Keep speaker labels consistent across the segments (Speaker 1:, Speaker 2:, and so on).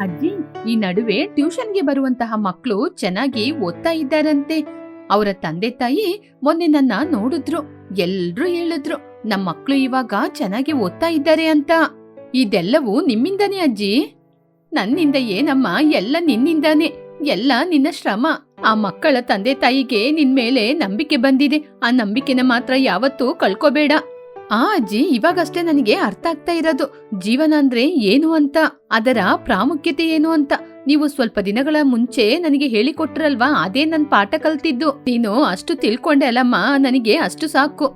Speaker 1: ಅಜ್ಜಿ, ಈ ನಡುವೆ ಟ್ಯೂಷನ್ಗೆ ಬರುವಂತಹ ಮಕ್ಕಳು ಚೆನ್ನಾಗಿ ಓದ್ತಾ ಇದ್ದಾರಂತೆ. ಅವರ ತಂದೆ ತಾಯಿ ಮೊನ್ನೆ ನನ್ನ ನೋಡಿದ್ರು, ಎಲ್ರೂ ಹೇಳಿದ್ರು ನಮ್ಮ ಮಕ್ಳು ಇವಾಗ ಚೆನ್ನಾಗಿ ಓದ್ತಾ ಇದ್ದಾರೆ ಅಂತ. ಇದೆಲ್ಲವೂ ನಿಮ್ಮಿಂದಾನೇ ಅಜ್ಜಿ? ನನ್ನಿಂದ ಏನಮ್ಮ? ಎಲ್ಲ ನಿನ್ನಿಂದಾನೆ. ಎಲ್ಲ ನಿನ್ನ ಶ್ರಮ. ಆ ಮಕ್ಕಳ ತಂದೆ ತಾಯಿಗೆ ನಿನ್ ಮೇಲೆ ನಂಬಿಕೆ ಬಂದಿದೆ. ಆ ನಂಬಿಕೆನ ಮಾತ್ರ ಯಾವತ್ತೂ ಕಳ್ಕೋಬೇಡ. ಆ ಅಜ್ಜಿ ಇವಾಗಷ್ಟೇ ನನಗೆ ಅರ್ಥ ಆಗ್ತಾ ಇರೋದು. ಜೀವನ ಅಂದ್ರೆ ಏನು ಅಂತ, ಅದರ ಪ್ರಾಮುಖ್ಯತೆ ಏನು ಅಂತ. ನೀವು ಸ್ವಲ್ಪ ದಿನಗಳ ಮುಂಚೆ ನನಗೆ ಹೇಳಿಕೊಟ್ರಲ್ವಾ? ಅದೇ ನನ್ ಪಾಠ ಕಲ್ತಿದ್ದು. ನೀನು ಅಷ್ಟು ತಿಳ್ಕೊಂಡೆ ಅಲ್ಲಮ್ಮ, ನನಗೆ ಅಷ್ಟು ಸಾಕು.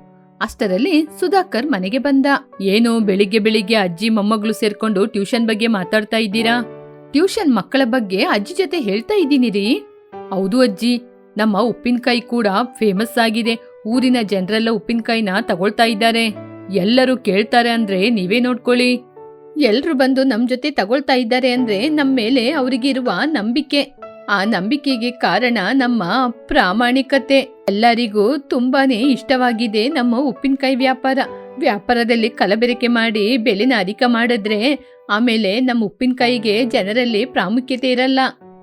Speaker 1: ಅಷ್ಟರಲ್ಲಿ ಸುಧಾಕರ್ ಮನೆಗೆ ಬಂದ. ಏನು ಬೆಳಿಗ್ಗೆ ಬೆಳಿಗ್ಗೆ ಅಜ್ಜಿ ಮೊಮ್ಮಗಳು ಸೇರ್ಕೊಂಡು ಟ್ಯೂಷನ್ ಬಗ್ಗೆ ಮಾತಾಡ್ತಾ ಇದ್ದೀರಾ? ಟ್ಯೂಷನ್ ಮಕ್ಕಳ ಬಗ್ಗೆ ಅಜ್ಜಿ ಜೊತೆ ಹೇಳ್ತಾ ಇದ್ದೀನಿ ರೀ. ಹೌದು ಅಜ್ಜಿ, ನಮ್ಮ ಉಪ್ಪಿನಕಾಯಿ ಕೂಡ ಫೇಮಸ್ ಆಗಿದೆ. ಊರಿನ ಜನರೆಲ್ಲ ಉಪ್ಪಿನಕಾಯಿನ ತಗೊಳ್ತಾ ಇದ್ದಾರೆ. ಎಲ್ಲರೂ ಕೇಳ್ತಾರೆ ಅಂದ್ರೆ ನೀವೇ ನೋಡ್ಕೊಳ್ಳಿ. ಎಲ್ರು ಬಂದು ನಮ್ ಜೊತೆ ತಗೊಳ್ತಾ ಇದ್ದಾರೆ ಅಂದ್ರೆ ನಮ್ಮ ಮೇಲೆ ಅವರಿಗಿರುವ ನಂಬಿಕೆ. ಆ ನಂಬಿಕೆಗೆ ಕಾರಣ ನಮ್ಮ ಪ್ರಾಮಾಣಿಕತೆ. ಎಲ್ಲರಿಗೂ ತುಂಬಾನೇ ಇಷ್ಟವಾಗಿದೆ ನಮ್ಮ ಉಪ್ಪಿನಕಾಯಿ ವ್ಯಾಪಾರ. ವ್ಯಾಪಾರದಲ್ಲಿ ಕಲಬೆರಕೆ ಮಾಡಿ ಬೆಲೆನ ಅಧಿಕ ಮಾಡಿದ್ರೆ ಆಮೇಲೆ ನಮ್ಮ ಉಪ್ಪಿನಕಾಯಿಗೆ ಜನರಲ್ಲಿ ಪ್ರಾಮುಖ್ಯತೆ ಇರಲ್ಲ.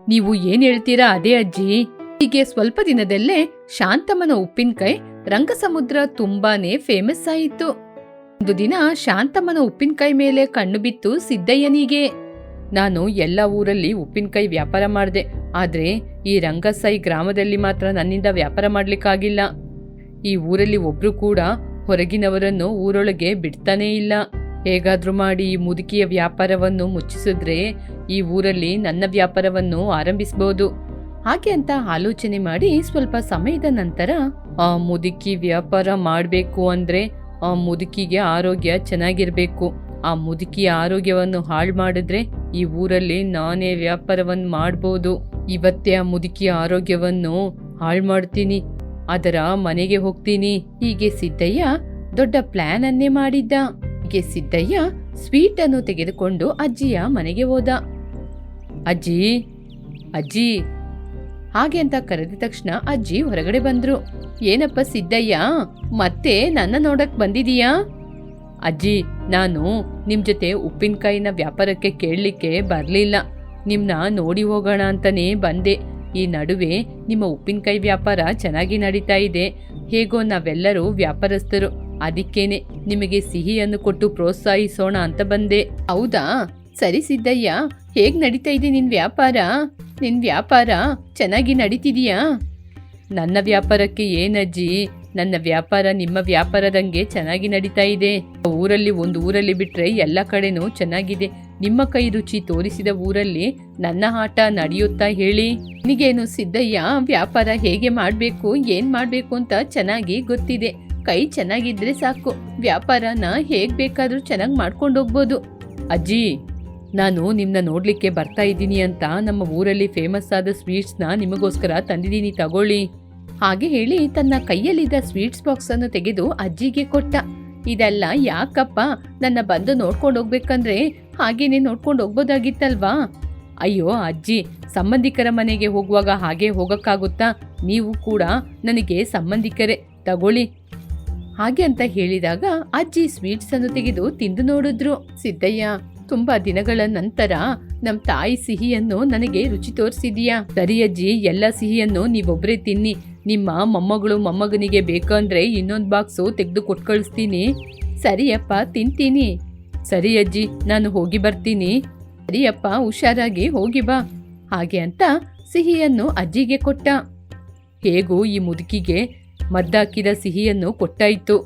Speaker 1: ನೀವು ಏನ್ ಹೇಳ್ತೀರಾ ಅದೇ ಅಜ್ಜಿ? ಹೀಗೆ ಸ್ವಲ್ಪ ದಿನದಲ್ಲೇ ಶಾಂತಮ್ಮನ ಉಪ್ಪಿನಕಾಯಿ ರಂಗಸಮುದ್ರ ತುಂಬಾನೇ ಫೇಮಸ್ ಆಯಿತು. ಒಂದು ದಿನ ಶಾಂತಮ್ಮನ ಉಪ್ಪಿನಕಾಯಿ ಮೇಲೆ ಕಣ್ಣು ಬಿತ್ತು ಸಿದ್ದಯ್ಯನಿಗೆ. ನಾನು ಎಲ್ಲ ಊರಲ್ಲಿ ಉಪ್ಪಿನಕಾಯಿ ವ್ಯಾಪಾರ ಮಾಡಿದೆ, ಆದ್ರೆ ಈ ರಂಗಸಾಯಿ ಗ್ರಾಮದಲ್ಲಿ ಮಾತ್ರ ನನ್ನಿಂದ ವ್ಯಾಪಾರ ಮಾಡ್ಲಿಕ್ಕಾಗಿಲ್ಲ. ಈ ಊರಲ್ಲಿ ಒಬ್ರು ಕೂಡ ಹೊರಗಿನವರನ್ನು ಊರೊಳಗೆ ಬಿಡ್ತಾನೇ ಇಲ್ಲ. ಹೇಗಾದರೂ ಮಾಡಿ ಈ ಮುದುಕಿಯ ವ್ಯಾಪಾರವನ್ನು ಮುಚ್ಚಿಸಿದ್ರೆ ಈ ಊರಲ್ಲಿ ನನ್ನ ವ್ಯಾಪಾರವನ್ನು ಆರಂಭಿಸಬಹುದು ಹಾಗೆ ಅಂತ ಆಲೋಚನೆ ಮಾಡಿ ಸ್ವಲ್ಪ ಸಮಯದ ನಂತರ, ಆ ಮುದುಕಿ ವ್ಯಾಪಾರ ಮಾಡಬೇಕು ಅಂದ್ರೆ ಆ ಮುದುಕಿಗೆ ಆರೋಗ್ಯ ಚೆನ್ನಾಗಿರ್ಬೇಕು. ಆ ಮುದುಕಿಯ ಆರೋಗ್ಯವನ್ನು ಹಾಳು ಮಾಡಿದ್ರೆ ಈ ಊರಲ್ಲಿ ನಾನೇ ವ್ಯಾಪಾರವನ್ನು ಮಾಡ್ಬೋದು. ಇವತ್ತೇ ಆ ಮುದುಕಿ ಆರೋಗ್ಯವನ್ನು ಹಾಳು ಮಾಡ್ತೀನಿ. ಅದರ ಮನೆಗೆ ಹೋಗ್ತೀನಿ. ಹೀಗೆ ಸಿದ್ದಯ್ಯ ದೊಡ್ಡ ಪ್ಲಾನ್ ಅನ್ನೇ ಮಾಡಿದ್ದ. ಹೀಗೆ ಸಿದ್ದಯ್ಯ ಸ್ವೀಟ್ ಅನ್ನು ತೆಗೆದುಕೊಂಡು ಅಜ್ಜಿಯ ಮನೆಗೆ ಹೋದ. ಅಜ್ಜಿ ಅಜ್ಜಿ ಹಾಗೆ ಅಂತ ಕರೆದ ತಕ್ಷಣ ಅಜ್ಜಿ ಹೊರಗಡೆ ಬಂದ್ರು. ಏನಪ್ಪ ಸಿದ್ದಯ್ಯ, ಮತ್ತೆ ನನ್ನ ನೋಡಕ್ ಬಂದಿದೀಯಾ? ಅಜ್ಜಿ, ನಾನು ನಿಮ್ ಜೊತೆ ಉಪ್ಪಿನಕಾಯಿನ ವ್ಯಾಪಾರಕ್ಕೆ ಕೇಳಲಿಕ್ಕೆ ಬರಲಿಲ್ಲ. ನಿಮ್ನ ನೋಡಿ ಹೋಗೋಣ ಅಂತಾನೆ ಬಂದೆ. ಈ ನಡುವೆ ನಿಮ್ಮ ಉಪ್ಪಿನಕಾಯಿ ವ್ಯಾಪಾರ ಚೆನ್ನಾಗಿ ನಡೀತಾ ಇದೆ. ಹೇಗೋ ನಾವೆಲ್ಲರೂ ವ್ಯಾಪಾರಸ್ಥರು. ಅದಕ್ಕೇನೆ ನಿಮಗೆ ಸಿಹಿಯನ್ನು ಕೊಟ್ಟು ಪ್ರೋತ್ಸಾಹಿಸೋಣ ಅಂತ ಬಂದೆ. ಹೌದಾ? ಸರಿ ಸಿದ್ದಯ್ಯ ಹೇಗ್ ನಡೀತಾ ಇದೆ ನಿನ್ ವ್ಯಾಪಾರ? ನಿನ್ ವ್ಯಾಪಾರ ಚೆನ್ನಾಗಿ ನಡೀತಿದೀಯಾ? ನನ್ನ ವ್ಯಾಪಾರಕ್ಕೆ ಏನಜ್ಜಿ ನನ್ನ ವ್ಯಾಪಾರ ನಿಮ್ಮ ವ್ಯಾಪಾರದಂಗೆ ಚೆನ್ನಾಗಿ ನಡೀತಾ ಇದೆ. ಊರಲ್ಲಿ ಒಂದು ಊರಲ್ಲಿ ಬಿಟ್ರೆ ಎಲ್ಲ ಕಡೆನೂ ಚೆನ್ನಾಗಿದೆ. ನಿಮ್ಮ ಕೈ ರುಚಿ ತೋರಿಸಿದ ಊರಲ್ಲಿ ನನ್ನ ಆಟ ನಡೆಯುತ್ತಾ ಹೇಳಿ. ನಿನಗೇನು ಸಿದ್ದಯ್ಯ, ವ್ಯಾಪಾರ ಹೇಗೆ ಮಾಡಬೇಕು, ಏನ್ ಮಾಡಬೇಕು ಅಂತ ಚೆನ್ನಾಗಿ ಗೊತ್ತಿದೆ. ಕೈ ಚೆನ್ನಾಗಿದ್ರೆ ಸಾಕು. ವ್ಯಾಪಾರನ ಹೇಗ್ ಬೇಕಾದ್ರೂ ಚೆನ್ನಾಗಿ ಮಾಡ್ಕೊಂಡು ಹೋಗ್ಬೋದು. ಅಜ್ಜಿ ನಾನು ನಿಮ್ಮನ್ನ ನೋಡಲಿಕ್ಕೆ ಬರ್ತಾ ಇದ್ದೀನಿ ಅಂತ ನಮ್ಮ ಊರಲ್ಲಿ ಫೇಮಸ್ ಆದ ಸ್ವೀಟ್ಸ್ನ ನಿಮಗೋಸ್ಕರ ತಂದಿದ್ದೀನಿ ತಗೊಳ್ಳಿ. ಹಾಗೆ ಹೇಳಿ ತನ್ನ ಕೈಯಲ್ಲಿದ್ದ ಸ್ವೀಟ್ಸ್ ಬಾಕ್ಸ್ ಅನ್ನು ತೆಗೆದು ಅಜ್ಜಿಗೆ ಕೊಟ್ಟ. ಇದೆಲ್ಲ ಯಾಕಪ್ಪ? ನನ್ನ ಬಂದು ನೋಡ್ಕೊಂಡು ಹೋಗ್ಬೇಕಂದ್ರೆ ಹಾಗೇನೆ ನೋಡ್ಕೊಂಡು ಹೋಗ್ಬೋದಾಗಿತ್ತಲ್ವಾ? ಅಯ್ಯೋ ಅಜ್ಜಿ, ಸಂಬಂಧಿಕರ ಮನೆಗೆ ಹೋಗುವಾಗ ಹಾಗೆ ಹೋಗಕ್ಕಾಗುತ್ತಾ? ನೀವು ಕೂಡ ನನಗೆ ಸಂಬಂಧಿಕರೇ, ತಗೊಳ್ಳಿ. ಹಾಗೆ ಅಂತ ಹೇಳಿದಾಗ ಅಜ್ಜಿ ಸ್ವೀಟ್ಸ್ ಅನ್ನು ತೆಗೆದು ತಿಂದು ನೋಡಿದ್ರು. ಸಿದ್ದಯ್ಯ ತುಂಬಾ ದಿನಗಳ ನಂತರ ನಮ್ ತಾಯಿ ಸಿಹಿಯನ್ನು ನನಗೆ ರುಚಿ ತೋರಿಸಿದೀಯಾ. ಸರಿ ಅಜ್ಜಿ, ಎಲ್ಲ ಸಿಹಿಯನ್ನು ನೀವೊಬ್ಬರೇ ತಿನ್ನಿ. ನಿಮ್ಮ ಮೊಮ್ಮಗಳು ಮೊಮ್ಮಗನಿಗೆ ಬೇಕಂದ್ರೆ ಇನ್ನೊಂದು ಬಾಕ್ಸು ತೆಗೆದು ಕೊಟ್ಟು ಕಳಿಸ್ತೀನಿ ಸರಿಯಪ್ಪ ತಿಂತೀನಿ. ಸರಿ ಅಜ್ಜಿ, ನಾನು ಹೋಗಿ ಬರ್ತೀನಿ. ಸರಿಯಪ್ಪ ಹುಷಾರಾಗಿ ಹೋಗಿ ಬಾ. ಹಾಗೆ ಅಂತ ಸಿಹಿಯನ್ನು ಅಜ್ಜಿಗೆ ಕೊಟ್ಟ. ಹೇಗೂ ಈ ಮುದುಕಿಗೆ ಮದ್ದಾಕಿದ ಸಿಹಿಯನ್ನು ಕೊಟ್ಟಾಯ್ತು.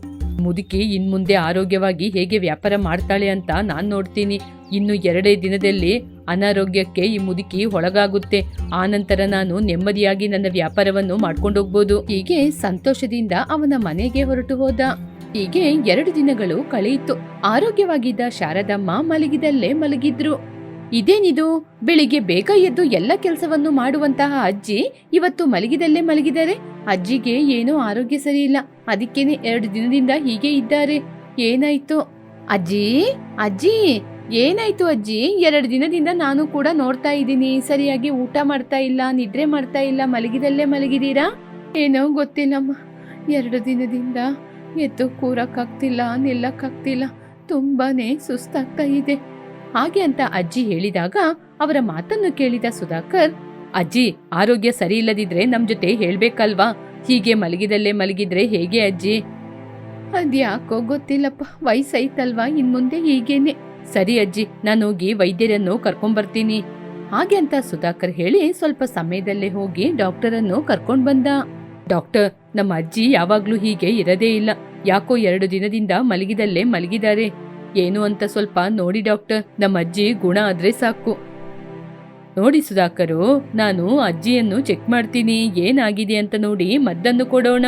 Speaker 1: ಮುದುಕಿ ಇನ್ಮುಂದೆ ಆರೋಗ್ಯವಾಗಿ ಹೇಗೆ ವ್ಯಾಪಾರ ಮಾಡ್ತಾಳೆ ಅಂತ ನಾನು ನೋಡ್ತೀನಿ. ಇನ್ನು ಎರಡೇ ದಿನದಲ್ಲಿ ಅನಾರೋಗ್ಯಕ್ಕೆ ಈ ಮುದುಕಿ ಒಳಗಾಗುತ್ತೆ. ಆನಂತರ ನಾನು ನೆಮ್ಮದಿಯಾಗಿ ನನ್ನ ವ್ಯಾಪಾರವನ್ನು ಮಾಡ್ಕೊಂಡೋಗ್ಬೋದು. ಹೀಗೆ ಸಂತೋಷದಿಂದ ಅವನ ಮನೆಗೆ ಹೊರಟು ಹೋದ. ಹೀಗೆ ಎರಡು ದಿನಗಳು ಕಳೆಯಿತು. ಆರೋಗ್ಯವಾಗಿದ್ದ ಶಾರದಮ್ಮ ಮಲಗಿದಲ್ಲೇ ಮಲಗಿದ್ರು. ಇದೇನಿದು? ಬೆಳಿಗ್ಗೆ ಬೇಗ ಎದ್ದು ಎಲ್ಲ ಕೆಲಸವನ್ನು ಮಾಡುವಂತಹ ಅಜ್ಜಿ ಇವತ್ತು ಮಲಗಿದಲ್ಲೇ ಮಲಗಿದ್ದಾರೆ. ಅಜ್ಜಿಗೆ ಏನೋ ಆರೋಗ್ಯ ಸರಿ ಇಲ್ಲ ಅದಕ್ಕೇನೆ ಎರಡು ದಿನದಿಂದ ಹೀಗೆ ಇದ್ದಾರೆ. ಏನಾಯ್ತು? ಅಜ್ಜಿ? ಅಜ್ಜಿ? ಏನಾಯ್ತು ಅಜ್ಜಿ? ಎರಡು ದಿನದಿಂದ ನಾನು ಕೂಡ ನೋಡ್ತಾ ಇದ್ದೀನಿ. ಸರಿಯಾಗಿ ಊಟ ಮಾಡ್ತಾ ಇಲ್ಲ, ನಿದ್ರೆ ಮಾಡ್ತಾ ಇಲ್ಲ, ಮಲಗಿದಲ್ಲೇ ಮಲಗಿದೀರಾ? ಏನೋ ಗೊತ್ತಿಲ್ಲಮ್ಮ. ಎರಡು ದಿನದಿಂದ ಎದ್ದು ಕೂರಕ್ಕಾಗ್ತಿಲ್ಲ, ನಿಲ್ಲಕ್ಕಾಗ್ತಿಲ್ಲ. ತುಂಬಾನೇ ಸುಸ್ತಾಗ್ತಾ ಇದೆ. ಹಾಗೆ ಅಂತ ಅಜ್ಜಿ ಹೇಳಿದಾಗ ಅವರ ಮಾತನ್ನು ಕೇಳಿದ ಸುಧಾಕರ್, ಅಜ್ಜಿ, ಆರೋಗ್ಯ ಸರಿ ಇಲ್ಲದಿದ್ರೆ ನಮ್ ಜೊತೆ ಹೇಳ್ಬೇಕಲ್ವಾ? ಹೀಗೆ ಮಲಗಿದಲ್ಲೇ ಮಲಗಿದ್ರೆ ಹೇಗೆ ಅಜ್ಜಿ? ಅದ್ಯಾಕೋ ಗೊತ್ತಿಲ್ಲಪ್ಪ. ವಯಸ್ಸೈತಲ್ವಾ? ಇನ್ಮುಂದೆ ಹೀಗೇನೆ. ಸರಿ ಅಜ್ಜಿ, ನಾನು ಹೋಗಿ ವೈದ್ಯರನ್ನು ಕರ್ಕೊಂಬರ್ತೀನಿ. ಹಾಗೆ ಅಂತ ಸುಧಾಕರ್ ಹೇಳಿ ಸ್ವಲ್ಪ ಸಮಯದಲ್ಲೇ ಹೋಗಿ ಡಾಕ್ಟರನ್ನು ಕರ್ಕೊಂಡ್ ಬಂದ. ಡಾಕ್ಟರ್, ನಮ್ಮ ಅಜ್ಜಿ ಯಾವಾಗ್ಲೂ ಹೀಗೆ ಇರದೇ ಇಲ್ಲ. ಯಾಕೋ ಎರಡು ದಿನದಿಂದ ಮಲಗಿದಲ್ಲೇ ಮಲಗಿದ್ದಾರೆ. ಏನು ಅಂತ ಸ್ವಲ್ಪ ನೋಡಿ ಡಾಕ್ಟರ್, ನಮ್ಮ ಅಜ್ಜಿ ಗುಣ ಆದ್ರೆ ಸಾಕು. ನೋಡಿ ಸುಧಾಕರು, ನಾನು ಅಜ್ಜಿಯನ್ನು ಚೆಕ್ ಮಾಡ್ತೀನಿ. ಏನಾಗಿದೆ ಅಂತ ನೋಡಿ ಮದ್ದನ್ನು ಕೊಡೋಣ.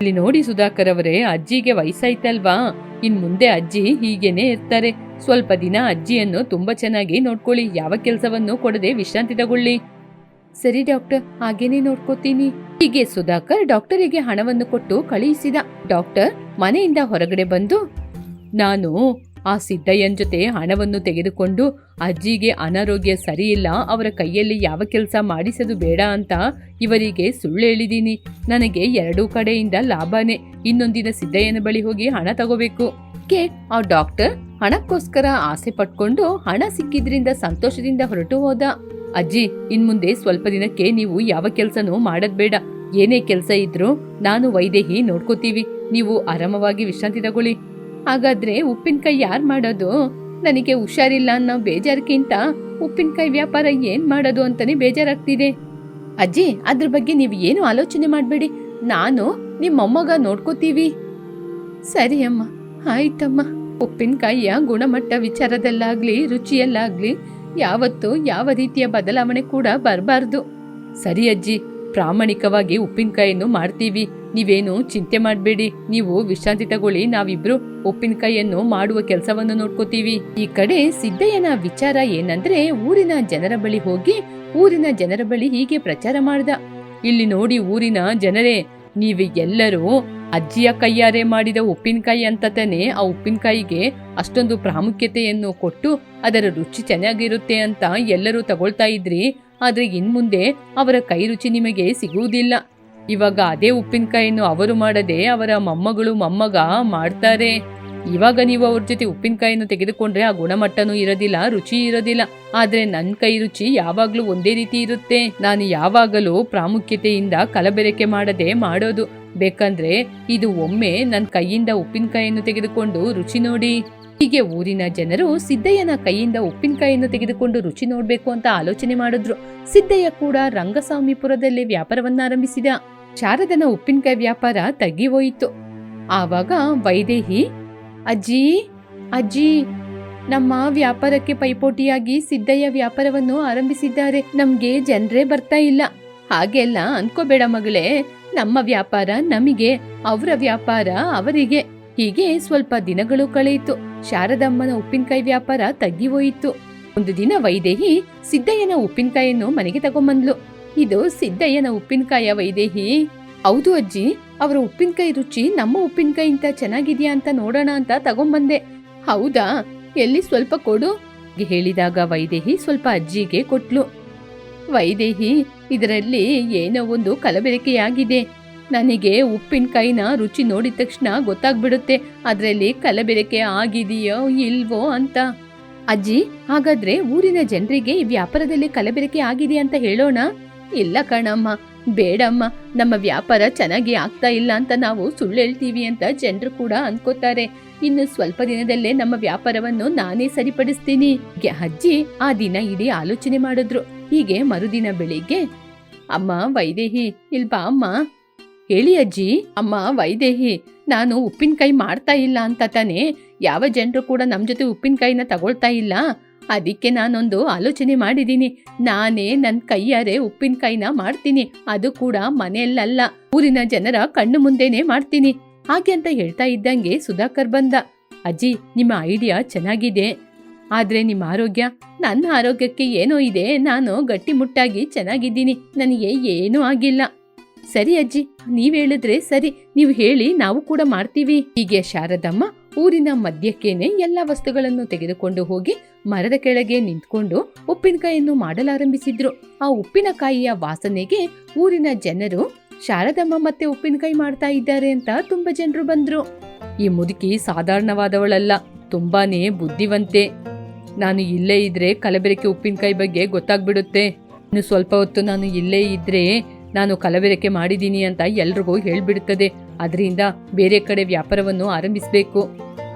Speaker 1: ಇಲ್ಲಿ ನೋಡಿ ಸುಧಾಕರ್ ಅವರೇ, ಅಜ್ಜಿಗೆ ವಯಸ್ಸಾಯ್ತಲ್ವಾ? ಇನ್ ಮುಂದೆ ಅಜ್ಜಿ ಹೀಗೇನೆ ಇರ್ತಾರೆ. ಸ್ವಲ್ಪ ದಿನ ಅಜ್ಜಿಯನ್ನು ತುಂಬಾ ಚೆನ್ನಾಗಿ ನೋಡ್ಕೊಳ್ಳಿ. ಯಾವ ಕೆಲಸವನ್ನು ಕೊಡದೆ ವಿಶ್ರಾಂತಿ ತಗೊಳ್ಳಿ ಸರಿ ಡಾಕ್ಟರ್, ಹಾಗೇನೆ ನೋಡ್ಕೋತೀನಿ. ಹೀಗೆ ಸುಧಾಕರ್ ಡಾಕ್ಟರಿಗೆ ಹಣವನ್ನು ಕೊಟ್ಟು ಕಳುಹಿಸಿದ. ಡಾಕ್ಟರ್ ಮನೆಯಿಂದ ಹೊರಗಡೆ ಬಂದು, ನಾನು ಆ ಸಿದ್ದಯ್ಯನ ಜೊತೆ ಹಣವನ್ನು ತೆಗೆದುಕೊಂಡು, ಅಜ್ಜಿಗೆ ಅನಾರೋಗ್ಯ ಸರಿಯಿಲ್ಲ, ಅವರ ಕೈಯಲ್ಲಿ ಯಾವ ಕೆಲಸ ಮಾಡಿಸೋದು ಬೇಡ ಅಂತ ಇವರಿಗೆ ಸುಳ್ಳು ಹೇಳಿದ್ದೀನಿ ನನಗೆ ಎರಡೂ ಕಡೆಯಿಂದ ಲಾಭನೇ. ಇನ್ನೊಂದಿನ ಸಿದ್ದಯ್ಯನ ಬಳಿ ಹೋಗಿ ಹಣ ತಗೋಬೇಕು. ಕೆ, ಆ ಡಾಕ್ಟರ್ ಹಣಕ್ಕೋಸ್ಕರ ಆಸೆ ಪಟ್ಕೊಂಡು ಹಣ ಸಿಕ್ಕಿದ್ರಿಂದ ಸಂತೋಷದಿಂದ ಹೊರಟು ಹೋದ. ಅಜ್ಜಿ, ಇನ್ಮುಂದೆ ಸ್ವಲ್ಪ ದಿನಕ್ಕೆ ನೀವು ಯಾವ ಕೆಲಸನೂ ಮಾಡದ್ ಬೇಡ. ಏನೇ ಕೆಲಸ ಇದ್ರೂ ನಾನು ವೈದೇಹಿ ನೋಡ್ಕೋತೀವಿ. ನೀವು ಆರಾಮವಾಗಿ ವಿಶ್ರಾಂತಿ ತಗೊಳ್ಳಿ. ಹಾಗಾದ್ರೆ ಉಪ್ಪಿನಕಾಯಿ ಯಾರು ಮಾಡೋದು? ನನಗೆ ಹುಷಾರಿಲ್ಲ ಅನ್ನೋ ಬೇಜಾರಕ್ಕಿಂತ ಉಪ್ಪಿನಕಾಯಿ ವ್ಯಾಪಾರ ಏನ್ ಮಾಡೋದು ಅಂತಾನೆ ಬೇಜಾರಾಗ್ತಿದೆ. ಅಜ್ಜಿ, ಅದ್ರ ಬಗ್ಗೆ ನೀವು ಏನು ಆಲೋಚನೆ ಮಾಡಬೇಡಿ. ನಾನು ನಿಮ್ಮ ಮೊಮ್ಮಗ ನೋಡ್ಕೋತೀವಿ. ಸರಿ ಅಮ್ಮ, ಆಯ್ತಮ್ಮ. ಉಪ್ಪಿನಕಾಯಿಯ ಗುಣಮಟ್ಟ ವಿಚಾರದಲ್ಲಾಗ್ಲಿ, ರುಚಿಯಲ್ಲಾಗ್ಲಿ ಯಾವತ್ತು ಯಾವ ರೀತಿಯ ಬದಲಾವಣೆ ಕೂಡ ಬರಬಾರ್ದು. ಸರಿ ಅಜ್ಜಿ, ಪ್ರಾಮಾಣಿಕವಾಗಿ ಉಪ್ಪಿನಕಾಯಿಯನ್ನು ಮಾಡ್ತೀವಿ. ನೀವೇನು ಚಿಂತೆ ಮಾಡಬೇಡಿ. ನೀವು ವಿಶ್ರಾಂತಿ ತಗೊಳ್ಳಿ. ನಾವಿಬ್ರು ಉಪ್ಪಿನಕಾಯಿಯನ್ನು ಮಾಡುವ ಕೆಲಸವನ್ನು ನೋಡ್ಕೋತೀವಿ. ಈ ಕಡೆ ಸಿದ್ದಯ್ಯನ ವಿಚಾರ ಏನಂದ್ರೆ ಊರಿನ ಜನರ ಬಳಿ ಹೋಗಿ ಊರಿನ ಜನರ ಬಳಿ ಹೀಗೆ ಪ್ರಚಾರ ಮಾಡ್ದ. ಇಲ್ಲಿ ನೋಡಿ ಊರಿನ ಜನರೇ, ನೀವು ಎಲ್ಲರೂ ಅಜ್ಜಿಯ ಕೈಯಾರೆ ಮಾಡಿದ ಉಪ್ಪಿನಕಾಯಿ ಅಂತ ತಾನೆ ಆ ಉಪ್ಪಿನಕಾಯಿಗೆ ಅಷ್ಟೊಂದು ಪ್ರಾಮುಖ್ಯತೆಯನ್ನು ಕೊಟ್ಟು ಅದರ ರುಚಿ ಚೆನ್ನಾಗಿರುತ್ತೆ ಅಂತ ಎಲ್ಲರೂ ತಗೊಳ್ತಾ ಇದ್ರಿ. ಆದ್ರೆ ಇನ್ಮುಂದೆ ಅವರ ಕೈ ರುಚಿ ನಿಮಗೆ ಸಿಗುವುದಿಲ್ಲ. ಇವಾಗ ಅದೇ ಉಪ್ಪಿನಕಾಯಿಯನ್ನು ಅವರು ಮಾಡದೆ ಅವರ ಮೊಮ್ಮಗಳು, ಮೊಮ್ಮಗ ಮಾಡ್ತಾರೆ. ಇವಾಗ ನೀವು ಅವ್ರ ಜೊತೆ ಉಪ್ಪಿನಕಾಯಿಯನ್ನು ತೆಗೆದುಕೊಂಡ್ರೆ ಆ ಗುಣಮಟ್ಟನೂ ಇರೋದಿಲ್ಲ, ರುಚಿ ಇರೋದಿಲ್ಲ. ಆದ್ರೆ ನನ್ನ ಕೈ ರುಚಿ ಯಾವಾಗ್ಲೂ ಒಂದೇ ರೀತಿ ಇರುತ್ತೆ. ನಾನು ಯಾವಾಗಲೂ ಪ್ರಾಮುಖ್ಯತೆಯಿಂದ ಕಲಬೆರಕೆ ಮಾಡದೆ ಮಾಡೋದು. ಬೇಕಂದ್ರೆ ಇದು ಒಮ್ಮೆ ನನ್ನ ಕೈಯಿಂದ ಉಪ್ಪಿನಕಾಯಿಯನ್ನು ತೆಗೆದುಕೊಂಡು ರುಚಿ ನೋಡಿ. ಹೀಗೆ ಊರಿನ ಜನರು ಸಿದ್ದಯ್ಯನ ಕೈಯಿಂದ ಉಪ್ಪಿನಕಾಯಿಯನ್ನು ತೆಗೆದುಕೊಂಡು ರುಚಿ ನೋಡಬೇಕು ಅಂತ ಆಲೋಚನೆ ಮಾಡಿದ್ರು. ಸಿದ್ದಯ್ಯ ಕೂಡ ರಂಗಸ್ವಾಮಿಪುರದಲ್ಲಿ ವ್ಯಾಪಾರವನ್ನಾರಂಭಿಸಿದ. ಶಾರದನ ಉಪ್ಪಿನಕಾಯಿ ವ್ಯಾಪಾರ ತಗ್ಗಿ ಹೋಯಿತು. ಆವಾಗ ವೈದೇಹಿ, ಅಜ್ಜಿ ಅಜ್ಜಿ, ನಮ್ಮ ವ್ಯಾಪಾರಕ್ಕೆ ಪೈಪೋಟಿಯಾಗಿ ಸಿದ್ದಯ್ಯ ವ್ಯಾಪಾರವನ್ನು ಆರಂಭಿಸಿದ್ದಾರೆ. ನಮ್ಗೆ ಜನರೇ ಬರ್ತಾ ಇಲ್ಲ. ಹಾಗೆಲ್ಲ ಅನ್ಕೋಬೇಡ ಮಗಳೇ. ನಮ್ಮ ವ್ಯಾಪಾರ ನಮಗೆ, ಅವರ ವ್ಯಾಪಾರ ಅವರಿಗೆ. ಹೀಗೆ ಸ್ವಲ್ಪ ದಿನಗಳು ಕಳೆಯಿತು. ಶಾರದಮ್ಮನ ಉಪ್ಪಿನಕಾಯಿ ವ್ಯಾಪಾರ ತಗ್ಗಿ ಹೋಯಿತು. ಒಂದು ದಿನ ವೈದೇಹಿ ಸಿದ್ದಯ್ಯನ ಉಪ್ಪಿನಕಾಯಿಯನ್ನು ಮನೆಗೆ ತಗೊಂಬಂದ್ಲು. ಇದು ಸಿದ್ದಯ್ಯನ ಉಪ್ಪಿನಕಾಯ ವೈದೇಹಿ. ಹೌದು ಅಜ್ಜಿ, ಅವರ ಉಪ್ಪಿನಕಾಯಿ ರುಚಿ ನಮ್ಮ ಉಪ್ಪಿನಕಾಯಿಗಿಂತ ಚೆನ್ನಾಗಿದ್ಯಾ ಅಂತ ನೋಡೋಣ ಅಂತ ತಗೊಂಬಂದೆ. ಹೌದಾ, ಎಲ್ಲಿ ಸ್ವಲ್ಪ ಕೊಡು, ಹೇಳಿದಾಗ ವೈದೇಹಿ ಸ್ವಲ್ಪ ಅಜ್ಜಿಗೆ ಕೊಟ್ಲು. ವೈದೇಹಿ, ಇದರಲ್ಲಿ ಏನೋ ಒಂದು ಕಲಬೆರಕೆಯಾಗಿದೆ. ನನಗೆ ಉಪ್ಪಿನಕಾಯಿನ ರುಚಿ ನೋಡಿದ ತಕ್ಷಣ ಗೊತ್ತಾಗ್ಬಿಡುತ್ತೆ. ಅದರಲ್ಲಿ ಕಲಬೆರಕೆ ಆಗಿದೆಯೋ ಇಲ್ವೋ ಅಂತ. ಅಜ್ಜಿ, ಹಾಗಾದ್ರೆ ಊರಿನ ಜನರಿಗೆ ಈ ವ್ಯಾಪಾರದಲ್ಲಿ ಕಲಬೆರಕೆ ಆಗಿದೆ ಅಂತ ಹೇಳೋಣ? ಇಲ್ಲ ಕಣಮ್ಮ, ಬೇಡಮ್ಮ. ನಮ್ಮ ವ್ಯಾಪಾರ ಚೆನ್ನಾಗಿ ಆಗ್ತಾ ಇಲ್ಲ ಅಂತ ನಾವು ಸುಳ್ಳು ಹೇಳ್ತೀವಿ ಅಂತ ಜನರು ಕೂಡ ಅನ್ಕೋತಾರೆ. ಇನ್ನು ಸ್ವಲ್ಪ ದಿನದಲ್ಲೇ ನಮ್ಮ ವ್ಯಾಪಾರವನ್ನು ನಾನೇ ಸರಿಪಡಿಸ್ತೀನಿ. ಅಜ್ಜಿ, ಆ ದಿನ ಇಡೀ ಆಲೋಚನೆ ಮಾಡಿದ್ರು. ಹೀಗೆ ಮರುದಿನ ಬೆಳಿಗ್ಗೆ, ಅಮ್ಮ, ವೈದೇಹಿ ಇಲ್ಬಾ ಅಮ್ಮ? ಹೇಳಿ ಅಜ್ಜಿ, ಅಮ್ಮ, ವೈದೇಹಿ, ನಾನು ಉಪ್ಪಿನಕಾಯಿ ಮಾಡ್ತಾ ಇಲ್ಲ ಅಂತ ತಾನೇ, ಯಾವ ಜನರು ಕೂಡ ನಮ್ಮ ಜೊತೆ ಉಪ್ಪಿನಕಾಯಿನ ತಗೊಳ್ತಾ ಇಲ್ಲ. ಅದಕ್ಕೆ ನಾನೊಂದು ಆಲೋಚನೆ ಮಾಡಿದ್ದೀನಿ ನಾನೇ ನನ್ನ ಕೈಯಾರೆ ಉಪ್ಪಿನಕಾಯಿನ ಮಾಡ್ತೀನಿ. ಅದು ಕೂಡ ಮನೆಯಲ್ಲಲ್ಲ. ಊರಿನ ಜನರ ಕಣ್ಣು ಮುಂದೆನೆ ಮಾಡ್ತೀನಿ. ಹಾಗೆ ಅಂತ ಹೇಳ್ತಾ ಇದ್ದಂಗೆ ಸುಧಾಕರ್ ಬಂದ. ಅಜ್ಜಿ, ನಿಮ್ಮ ಐಡಿಯಾ ಚೆನ್ನಾಗಿದೆ. ಆದ್ರೆ ನಿಮ್ಮ ಆರೋಗ್ಯ, ನನ್ನ ಆರೋಗ್ಯಕ್ಕೆ ಏನೋ ಇದೆ. ನಾನು ಗಟ್ಟಿಮುಟ್ಟಾಗಿ ಚೆನ್ನಾಗಿದ್ದೀನಿ. ನನಗೆ ಏನೂ ಆಗಿಲ್ಲ. ಸರಿ ಅಜ್ಜಿ, ನೀವ್ ಹೇಳಿದ್ರೆ ಸರಿ. ನೀವು ಹೇಳಿ ನಾವು ಕೂಡ ಮಾಡ್ತೀವಿ. ಹೀಗೆ ಶಾರದಮ್ಮ ಊರಿನ ಮಧ್ಯಕ್ಕೇನೆ ಎಲ್ಲ ವಸ್ತುಗಳನ್ನು ತೆಗೆದುಕೊಂಡು ಹೋಗಿ ಮರದ ಕೆಳಗೆ ನಿಂತ್ಕೊಂಡು ಉಪ್ಪಿನಕಾಯಿಯನ್ನು ಮಾಡಲಾರಂಭಿಸಿದ್ರು. ಆ ಉಪ್ಪಿನಕಾಯಿಯ ವಾಸನೆಗೆ ಊರಿನ ಜನರು ಶಾರದಮ್ಮ ಮತ್ತೆ ಉಪ್ಪಿನಕಾಯಿ ಮಾಡ್ತಾ ಇದ್ದಾರೆ ಅಂತ ತುಂಬಾ ಜನರು ಬಂದ್ರು. ಈ ಮುದುಕಿ ಸಾಧಾರಣವಾದವಳಲ್ಲ, ತುಂಬಾನೇ ಬುದ್ಧಿವಂತೆ. ನಾನು ಇಲ್ಲೇ ಇದ್ರೆ ಕಲಬೆರಕೆ ಉಪ್ಪಿನಕಾಯಿ ಬಗ್ಗೆ ಗೊತ್ತಾಗ್ಬಿಡುತ್ತೆ. ಇನ್ನು ಸ್ವಲ್ಪ ಹೊತ್ತು ನಾನು ಇಲ್ಲೇ ಇದ್ರೆ ನಾನು ಕಲಬೆರಕೆ ಮಾಡಿದ್ದೀನಿ ಅಂತ ಎಲ್ರಿಗೂ ಹೇಳ್ಬಿಡುತ್ತದೆ. ಅದರಿಂದ ಬೇರೆ ಕಡೆ ವ್ಯಾಪಾರವನ್ನು ಆರಂಭಿಸಬೇಕು.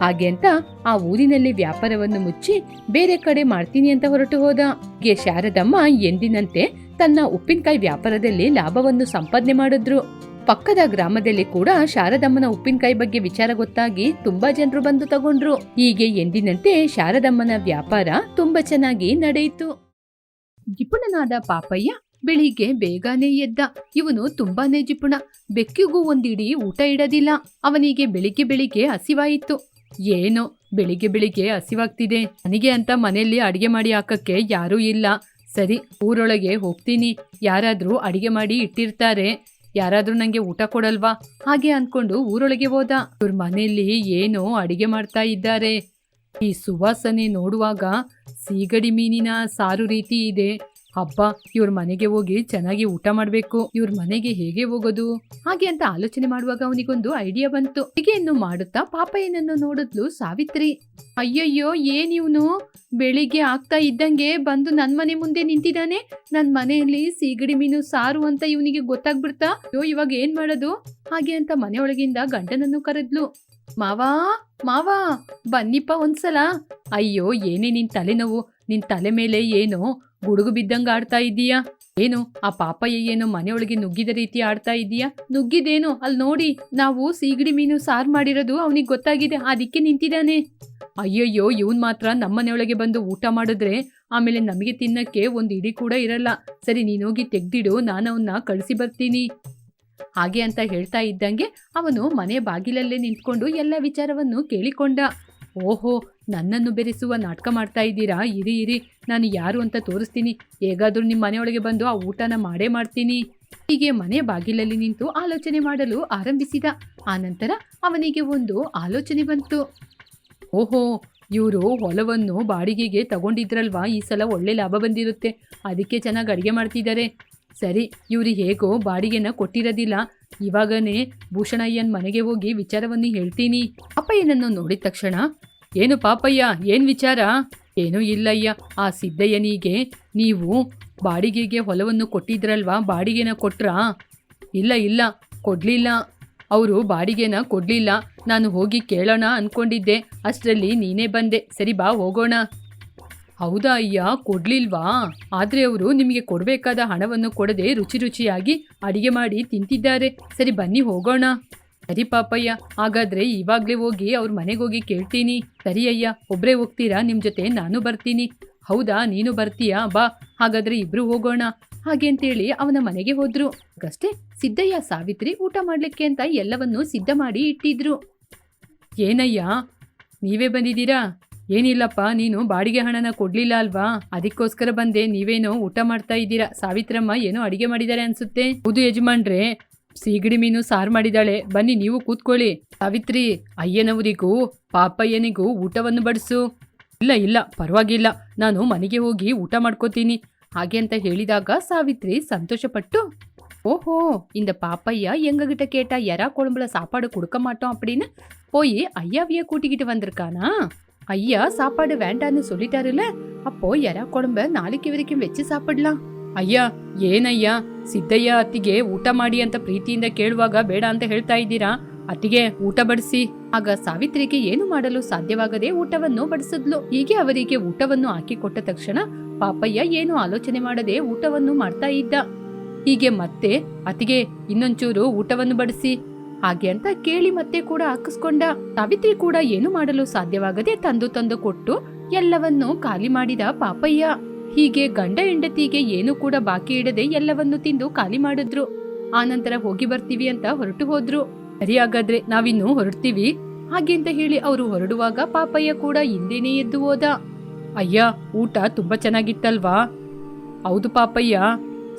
Speaker 1: ಹಾಗೆ ಅಂತ ಆ ಊರಿನಲ್ಲಿ ವ್ಯಾಪಾರವನ್ನು ಮುಚ್ಚಿ ಬೇರೆ ಕಡೆ ಮಾಡ್ತೀನಿ ಅಂತ ಹೊರಟು ಹೋದ. ಗೆ ಶಾರದಮ್ಮ ಎಂದಿನಂತೆ ತನ್ನ ಉಪ್ಪಿನಕಾಯಿ ವ್ಯಾಪಾರದಲ್ಲಿ ಲಾಭವನ್ನು ಸಂಪಾದನೆ ಮಾಡಿದ್ರು. ಪಕ್ಕದ ಗ್ರಾಮದಲ್ಲಿ ಕೂಡ ಶಾರದಮ್ಮನ ಉಪ್ಪಿನಕಾಯಿ ಬಗ್ಗೆ ವಿಚಾರ ಗೊತ್ತಾಗಿ ತುಂಬಾ ಜನರು ಬಂದು ತಗೊಂಡ್ರು. ಹೀಗೆ ಎಂದಿನಂತೆ ಶಾರದಮ್ಮನ ವ್ಯಾಪಾರ ತುಂಬಾ ಚೆನ್ನಾಗಿ ನಡೆಯಿತು. ನಿಪುಣನಾದ ಪಾಪಯ್ಯ ಬೆಳಿಗ್ಗೆ ಬೇಗನೆ ಎದ್ದ. ಇವನು ತುಂಬಾನೇ ಜಿಪುಣ ಬೆಕ್ಕಿಗೂ ಒಂದಿಡಿ ಊಟ ಇಡದಿಲ್ಲ. ಅವನಿಗೆ ಬೆಳಿಗ್ಗೆ ಬೆಳಿಗ್ಗೆ ಹಸಿವಾಯಿತು. ಏನು? ಬೆಳಿಗ್ಗೆ ಬೆಳಿಗ್ಗೆ ಹಸಿವಾಗ್ತಿದೆ. ನನಗೆ ಅಂತ ಮನೆಯಲ್ಲಿ ಅಡಿಗೆ ಮಾಡಿ ಹಾಕಕ್ಕೆ ಯಾರೂ ಇಲ್ಲ. ಸರಿ, ಊರೊಳಗೆ ಹೋಗ್ತೀನಿ. ಯಾರಾದರೂ ಅಡಿಗೆ ಮಾಡಿ ಇಟ್ಟಿರ್ತಾರೆ. ಯಾರಾದರೂ ನಂಗೆ ಊಟ ಕೊಡಲ್ವಾ? ಹಾಗೆ ಅನ್ಕೊಂಡು ಊರೊಳಗೆ ಹೋದ. ಇವ್ರ ಮನೆಯಲ್ಲಿ ಏನೋ ಅಡಿಗೆ ಮಾಡ್ತಾ ಇದ್ದಾರೆ. ಈ ಸುವಾಸನೆ ನೋಡುವಾಗ ಸೀಗಡಿ ಮೀನಿನ ಸಾರು ರೀತಿ ಇದೆ. ಹಬ್ಬ, ಇವ್ರ ಮನೆಗೆ ಹೋಗಿ ಚೆನ್ನಾಗಿ ಊಟ ಮಾಡ್ಬೇಕು. ಇವ್ರ ಮನೆಗೆ ಹೇಗೆ ಹೋಗೋದು? ಹಾಗೆ ಅಂತ ಆಲೋಚನೆ ಮಾಡುವಾಗ ಅವನಿಗೊಂದು ಐಡಿಯಾ ಬಂತು. ಅಡಿಗೆಯನ್ನು ಮಾಡುತ್ತಾ ಪಾಪಯ್ಯನನ್ನು ನೋಡಿದ್ಲು ಸಾವಿತ್ರಿ. ಅಯ್ಯಯ್ಯೋ, ಏನ್ ಇವನು? ಬೆಳಿಗ್ಗೆ ಆಗ್ತಾ ಇದ್ದಂಗೆ ಬಂದು ನನ್ ಮನೆ ಮುಂದೆ ನಿಂತಿದ್ದಾನೆ? ನನ್ ಮನೆಯಲ್ಲಿ ಸೀಗಡಿ ಮೀನು, ಸಾರು ಅಂತ ಇವನಿಗೆ ಗೊತ್ತಾಗ್ಬಿಡ್ತಾ? ಅಯ್ಯೋ, ಇವಾಗ ಏನ್ ಮಾಡೋದು? ಹಾಗೆ ಅಂತ ಮನೆಯೊಳಗಿಂದ ಗಂಡನನ್ನು ಕರೆದ್ಲು. ಮಾವಾ ಮಾವಾ, ಬನ್ನಿಪ್ಪ ಒಂದ್ಸಲ. ಅಯ್ಯೋ, ಏನೇ ನಿನ್ ತಲೆನೋವು? ನಿನ್ ತಲೆ ಮೇಲೆ ಏನೋ? ಗುಡುಗು ಬಿದ್ದಂಗ ಆಡ್ತಾ ಇದೀಯಾ ಏನು, ಆ ಪಾಪಯ್ಯ ಏನೋ ಮನೆಯೊಳಗೆ ನುಗ್ಗಿದ ರೀತಿ ಆಡ್ತಾ ಇದೀಯಾ ನುಗ್ಗಿದೇನು? ಅಲ್ಲಿ ನೋಡಿ, ನಾವು ಸೀಗಡಿ ಮೀನು ಸಾರ್ ಮಾಡಿರೋದು ಅವನಿಗೆ ಗೊತ್ತಾಗಿದೆ, ಅದಕ್ಕೆ ನಿಂತಿದ್ದಾನೆ. ಅಯ್ಯಯ್ಯೋ, ಇವನ್ ಮಾತ್ರ ನಮ್ಮ ಮನೆಯೊಳಗೆ ಬಂದು ಊಟ ಮಾಡಿದ್ರೆ ಆಮೇಲೆ ನಮಗೆ ತಿನ್ನಕ್ಕೆ ಒಂದು ಇಡಿ ಕೂಡ ಇರಲ್ಲ. ಸರಿ, ನೀನೋಗಿ ತೆಗ್ದಿಡು ನಾನು ಅವನ್ನ ಕಳಿಸಿ ಬರ್ತೀನಿ. ಹಾಗೆ ಅಂತ ಹೇಳ್ತಾ ಇದ್ದಂಗೆ ಅವನು ಮನೆ ಬಾಗಿಲಲ್ಲೇ ನಿಂತ್ಕೊಂಡು ಎಲ್ಲ ವಿಚಾರವನ್ನು ಕೇಳಿಕೊಂಡ. ಓಹೋ ನನ್ನನ್ನು ಬೆರೆಸುವ ನಾಟಕ ಮಾಡ್ತಾ ಇದ್ದೀರಾ? ಇರಿ ಇರಿ. ನಾನು ಯಾರು ಅಂತ ತೋರಿಸ್ತೀನಿ. ಹೇಗಾದರೂ ನಿಮ್ಮ ಮನೆಯೊಳಗೆ ಬಂದು ಆ ಊಟನ ಮಾಡೇ ಮಾಡ್ತೀನಿ. ಹೀಗೆ ಮನೆ ಬಾಗಿಲಲ್ಲಿ ನಿಂತು ಆಲೋಚನೆ ಮಾಡಲು ಆರಂಭಿಸಿದ. ಆನಂತರ ಅವನಿಗೆ ಒಂದು ಆಲೋಚನೆ ಬಂತು. ಓಹೋ, ಇವರು ಹೊಲವನ್ನು ಬಾಡಿಗೆಗೆ ತಗೊಂಡಿದ್ರಲ್ವಾ? ಈ ಸಲ ಒಳ್ಳೆ ಲಾಭ ಬಂದಿರುತ್ತೆ. ಅದಕ್ಕೆ ಚೆನ್ನಾಗಿ ಅಡುಗೆ ಮಾಡ್ತಿದ್ದಾರೆ. ಸರಿ, ಇವರು ಹೇಗೋ ಬಾಡಿಗೆನ ಕೊಟ್ಟಿರೋದಿಲ್ಲ. ಇವಾಗನೇ ಭೂಷಣಯ್ಯನ ಮನೆಗೆ ಹೋಗಿ ವಿಚಾರವನ್ನು ಹೇಳ್ತೀನಿ. ಪಾಪಯ್ಯನನ್ನು ನೋಡಿದ ತಕ್ಷಣ ಏನು ಪಾಪಯ್ಯ? ಏನು ವಿಚಾರ? ಏನೂ ಇಲ್ಲಯ್ಯ. ಆ ಸಿದ್ದಯ್ಯನಿಗೆ ನೀವು ಬಾಡಿಗೆಗೆ ಹೊಲವನ್ನು ಕೊಟ್ಟಿದ್ರಲ್ವಾ? ಬಾಡಿಗೆನ ಕೊಟ್ರಾ? ಇಲ್ಲ ಇಲ್ಲ. ಕೊಡಲಿಲ್ಲ. ಅವರು ಬಾಡಿಗೆನ ಕೊಡಲಿಲ್ಲ. ನಾನು ಹೋಗಿ ಕೇಳೋಣ ಅನ್ಕೊಂಡಿದ್ದೆ. ಅಷ್ಟರಲ್ಲಿ ನೀನೇ ಬಂದೆ. ಸರಿ, ಬಾ, ಹೋಗೋಣ. ಹೌದಾ ಅಯ್ಯ? ಕೊಡ್ಲಿಲ್ವಾ? ಆದರೆ ಅವರು ನಿಮಗೆ ಕೊಡಬೇಕಾದ ಹಣವನ್ನು ಕೊಡದೆ ರುಚಿ ರುಚಿಯಾಗಿ ಅಡಿಗೆ ಮಾಡಿ ತಿಂತಿದ್ದಾರೆ. ಸರಿ, ಬನ್ನಿ, ಹೋಗೋಣ. ಸರಿ ಪಾಪಯ್ಯ, ಹಾಗಾದ್ರೆ ಇವಾಗ್ಲೇ ಹೋಗಿ ಅವ್ರ ಮನೆಗೆ ಹೋಗಿ ಕೇಳ್ತೀನಿ. ಸರಿ ಅಯ್ಯ, ಒಬ್ರೇ ಹೋಗ್ತೀರಾ? ನಿಮ್ ಜೊತೆ ನಾನು ಬರ್ತೀನಿ. ಹೌದಾ, ನೀನು ಬರ್ತೀಯಾ? ಬಾ, ಹಾಗಾದ್ರೆ ಇಬ್ರು ಹೋಗೋಣ. ಹಾಗೆ ಅಂತೇಳಿ ಅವನ ಮನೆಗೆ ಹೋದ್ರು. ಅಷ್ಟೇ ಸಿದ್ದಯ್ಯ, ಸಾವಿತ್ರಿ ಊಟ ಮಾಡ್ಲಿಕ್ಕೆ ಅಂತ ಎಲ್ಲವನ್ನೂ ಸಿದ್ಧ ಮಾಡಿ ಇಟ್ಟಿದ್ರು. ಏನಯ್ಯ, ನೀವೇ ಬಂದಿದ್ದೀರಾ? ಏನಿಲ್ಲಪ್ಪ, ನೀನು ಬಾಡಿಗೆ ಹಣನ ಕೊಡ್ಲಿಲ್ಲ ಅಲ್ವಾ? ಅದಕ್ಕೋಸ್ಕರ ಬಂದೆ, ನೀವೇನೋ ಊಟ ಮಾಡ್ತಾ ಇದ್ದೀರಾ? ಸಾವಿತ್ರಮ್ಮ ಏನೋ ಅಡಿಗೆ ಮಾಡಿದ್ದಾರೆ ಅನ್ಸುತ್ತೆ. ಹೌದು ಯಜಮಾನ್ರೆ ಸೀಗಡಿ ಮೀನು ಸಾರು ಮಾಡಿದಾಳೆ ಬನ್ನಿ ನೀವು ಕೂತ್ಕೊಳ್ಳಿ ಸಾವಿತ್ರಿ ಅಯ್ಯನವರಿಗೂ ಪಾಪಯ್ಯನಿಗೂ ಊಟವನ್ನು ಬಡಿಸು ಇಲ್ಲ ಇಲ್ಲ ಪರವಾಗಿಲ್ಲ ನಾನು ಮನೆಗೆ ಹೋಗಿ ಊಟ ಮಾಡ್ಕೋತೀನಿ ಹಾಗೆ ಅಂತ ಹೇಳಿದಾಗ ಸಾವಿತ್ರಿ ಸಂತೋಷಪಟ್ಟು ஓஹோ இந்த பாப்பையா எங்ககிட்ட கேட்டா எறா குழம்புல சாப்பாடு கொடுக்க மாட்டோம் அப்படின்னு போய் ஐயாவையே கூட்டிக்கிட்டு வந்திருக்கானா ஐயா சாப்பாடு வேண்டான்னு சொல்லிட்டாருல அப்போ எறா குழம்ப நாளைக்கு வரைக்கும் வச்சு சாப்பிடலாம் ಅಯ್ಯ, ಏನಯ್ಯ? ಸಿದ್ದಯ್ಯ ಅತ್ತಿಗೆ ಊಟ ಮಾಡಿ ಅಂತ ಪ್ರೀತಿಯಿಂದ ಕೇಳುವಾಗ ಬೇಡ ಅಂತ ಹೇಳ್ತಾ ಇದ್ದೀರಾ? ಅತ್ತಿಗೆ ಊಟ ಬಡಿಸಿ. ಆಗ ಸಾವಿತ್ರಿಗೆ ಏನು ಮಾಡಲು ಸಾಧ್ಯವಾಗದೆ ಊಟವನ್ನು ಬಡಿಸಿದ್ಲು. ಹೀಗೆ ಅವರಿಗೆ ಊಟವನ್ನು ಹಾಕಿಕೊಟ್ಟ ತಕ್ಷಣ ಪಾಪಯ್ಯ ಏನು ಆಲೋಚನೆ ಮಾಡದೆ ಊಟವನ್ನು ಮಾಡ್ತಾ ಇದ್ದ. ಹೀಗೆ ಮತ್ತೆ ಅತಿಗೆ ಇನ್ನೊಂಚೂರು ಊಟವನ್ನು ಬಡಿಸಿ. ಹಾಗೆ ಅಂತ ಕೇಳಿ ಮತ್ತೆ ಕೂಡ ಹಾಕಿಸ್ಕೊಂಡ. ಸಾವಿತ್ರಿ ಕೂಡ ಏನು ಮಾಡಲು ಸಾಧ್ಯವಾಗದೆ ತಂದು ತಂದು ಕೊಟ್ಟು ಎಲ್ಲವನ್ನೂ ಖಾಲಿ ಮಾಡಿದ ಪಾಪಯ್ಯ. ಹೀಗೆ ಗಂಡ ಹೆಂಡತಿಗೆ ಏನು ಕೂಡ ಬಾಕಿ ಇಡದೆ ಎಲ್ಲವನ್ನು ತಿಂದು ಖಾಲಿ ಮಾಡಿದ್ರು. ಆನಂತರ ಹೋಗಿ ಬರ್ತೀವಿ ಅಂತ ಹೊರಟು ಹೋದ್ರು. ಸರಿ ಹಾಗಾದ್ರೆ ನಾವಿನ್ನು ಹೊರಡ್ತೀವಿ? ಹಾಗೆ ಅಂತ ಹೇಳಿ ಅವರು ಹೊರಡುವಾಗ ಪಾಪಯ್ಯ ಕೂಡ ಹಿಂದೆನೇ ಎದ್ದು ಹೋದ. ಅಯ್ಯ, ಊಟ ತುಂಬಾ ಚೆನ್ನಾಗಿತ್ತಲ್ವಾ? ಹೌದು ಪಾಪಯ್ಯ,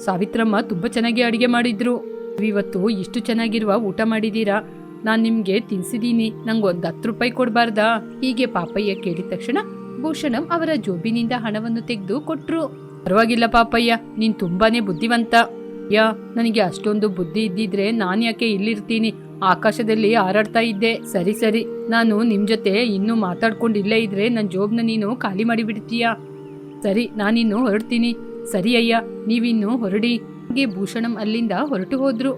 Speaker 1: ಸಾವಿತ್ರಮ್ಮ ತುಂಬಾ ಚೆನ್ನಾಗಿ ಅಡಿಗೆ ಮಾಡಿದ್ರು. ಇವತ್ತು ಇಷ್ಟು ಚೆನ್ನಾಗಿರುವ ಊಟ ಮಾಡಿದೀರಾ ನಾನ್ ನಿಮ್ಗೆ ತಿನ್ಸಿದೀನಿ. ಒಂದು ಹತ್ತು ರೂಪಾಯಿ ಕೊಡಬಾರ್ದಾ? ಹೀಗೆ ಪಾಪಯ್ಯ ಕೇಳಿದ ತಕ್ಷಣ ಭೂಷಣಂ ಅವರ ಜೋಬಿನಿಂದ ಹಣವನ್ನು ತೆಗೆದು ಕೊಟ್ರು. ಪರವಾಗಿಲ್ಲ ಪಾಪಯ್ಯ, ನೀನ್ ತುಂಬಾನೇ ಬುದ್ಧಿವಂತ. ಯಾ, ನನಗೆ ಅಷ್ಟೊಂದು ಬುದ್ಧಿ ಇದ್ದಿದ್ರೆ ನಾನು ಯಾಕೆ ಇಲ್ಲಿರ್ತೀನಿ? ಆಕಾಶದಲ್ಲಿ ಹಾರಾಡ್ತಾ ಇದ್ದೆ. ಸರಿ ಸರಿ, ನಾನು ನಿಮ್ ಜೊತೆ ಇನ್ನೂ ಮಾತಾಡ್ಕೊಂಡು ಇಲ್ಲೇ ಇದ್ರೆ ನನ್ನ ಜೋಬ್ನ ನೀನು ಖಾಲಿ ಮಾಡಿಬಿಡ್ತೀಯಾ? ಸರಿ, ನಾನಿನ್ನು ಹೊರಡ್ತೀನಿ. ಸರಿ ಅಯ್ಯ, ನೀವಿನ್ನು ಹೊರಡಿ. ಹಾಗೆ ಭೂಷಣಂ ಅಲ್ಲಿಂದ ಹೊರಟು ಹೋದ್ರು.